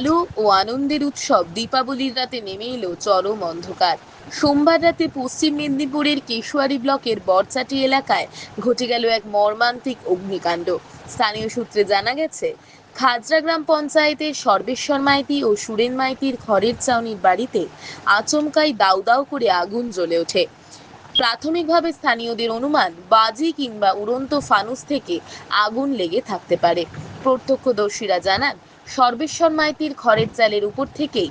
আলো ও আনন্দের উৎসব দীপাবলির রাতে নেমে এলো চরম অন্ধকার। সোমবার রাতে পশ্চিম মেদিনীপুরের কেশুয়ারি ব্লকের বরচাটি এলাকায় ঘটে গেল এক মর্মান্তিক অগ্নিকাণ্ড। স্থানীয় সূত্রে জানা গেছে, খাজরা গ্রাম পঞ্চায়েতের সর্বেশ্বর মাইতি ও সুরেন মাইতির ঘরের চাউনির বাড়িতে আচমকাই দাউ দাউ করে আগুন জ্বলে ওঠে। প্রাথমিকভাবে স্থানীয়দের অনুমান, বাজি কিংবা উড়ন্ত ফানুস থেকে আগুন লেগে থাকতে পারে। প্রত্যক্ষদর্শীরা জানান সর্বেশ্বর মাইতির খড়ের চালের উপর থেকেই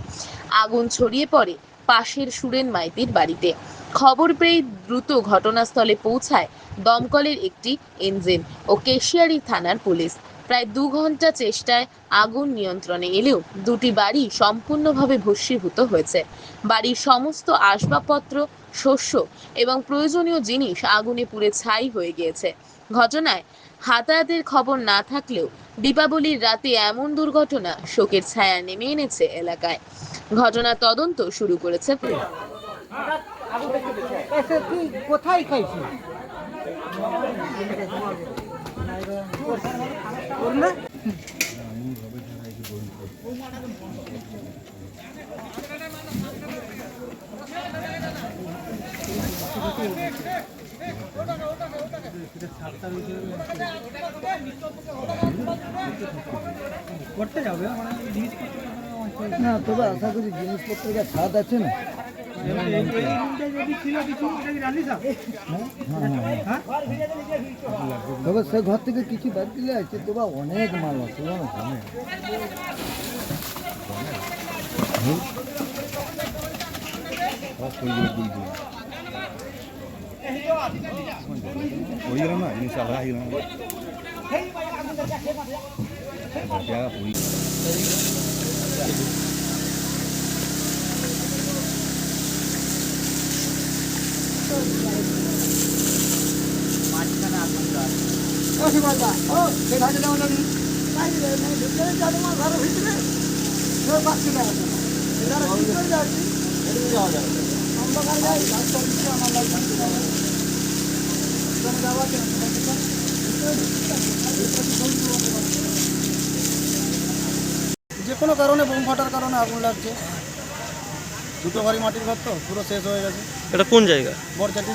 আগুন ছড়িয়ে পড়ে পাশের সুরেন মাইতির বাড়িতে। খবর পেয়ে দ্রুত ঘটনাস্থলে পৌঁছায় দমকলের একটি ইঞ্জিন ও কেশিয়ারি থানার পুলিশ। প্রায় দু ঘণ্টা চেষ্টায় আগুন নিয়ন্ত্রণে এলেও দুটি বাড়ি সম্পূর্ণভাবে ভস্মীভূত হয়েছে। বাড়ির সমস্ত আসবাবপত্র, শস্য এবং প্রয়োজনীয় জিনিস আগুনে পুড়ে ছাই হয়ে গিয়েছে। ঘটনায় হাতাহাতের খবর না থাকলেও দীপাবলির রাতে এমন দুর্ঘটনা শোকের ছায়া নেমে এনেছে এলাকায়। ঘটনার তদন্ত শুরু করেছে কোথায় না? করতে যাবে না তবে আশা করি জিনিসপত্রের যা ছাদ আছে না তবে সে ঘর থেকে কিছু বাদ দিলে আছে তবে অনেক মাল আছে জানো তো, অনেক। হয়ে গেল না জিনিস আলাদা হয়ে গেল না যে কোনো কারণে বোম ফাটার কারণে আগুন লাগছে। দুটো বাড়ি মাটির ঘর তো পুরো শেষ হয়ে গেছে। এটা কোন জায়গা? বরচাটি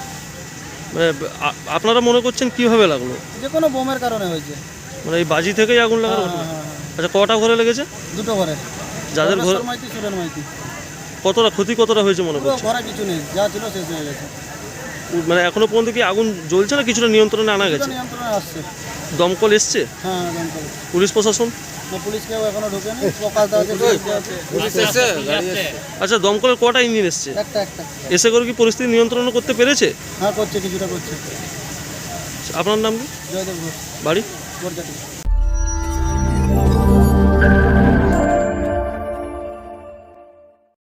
আপনারা মনে করছেন কীভাবে লাগল? যে কোনো বোমের কারণে হয়েছে। মানে এই বাজি থেকেই আগুন লাগার হ্যাঁ, ঘটনা? হ্যাঁ, হ্যাঁ। আচ্ছা কটা ঘরে লেগেছে? দুটো ঘরে। যাদের ঘর কতটা ক্ষতি কতটা হয়েছে মনে পুরো করছেন? ঘরে কিছু নেই যা ছিল শেষ হয়ে গেছে। মানে এখনও পর্যন্ত কি আগুন জ্বলছে না কিছুটা নিয়ন্ত্রণে আনা গেছে? নিয়ন্ত্রণে আসছে। দমকল এসছে? হ্যাঁ দমকল। পুলিশ প্রশাসন? পুলিশ কেউ এখনও ঢোকেনি প্রকাশ আচ্ছা দমকলের কটা ইঞ্জিন এসছে? একটা একটা। এসে করে কি পরিস্থিতি নিয়ন্ত্রণ করতে পেরেছে? হ্যাঁ করছে কিছুটা করছে। আপনার নাম কি? জয়দেব বাড়ি?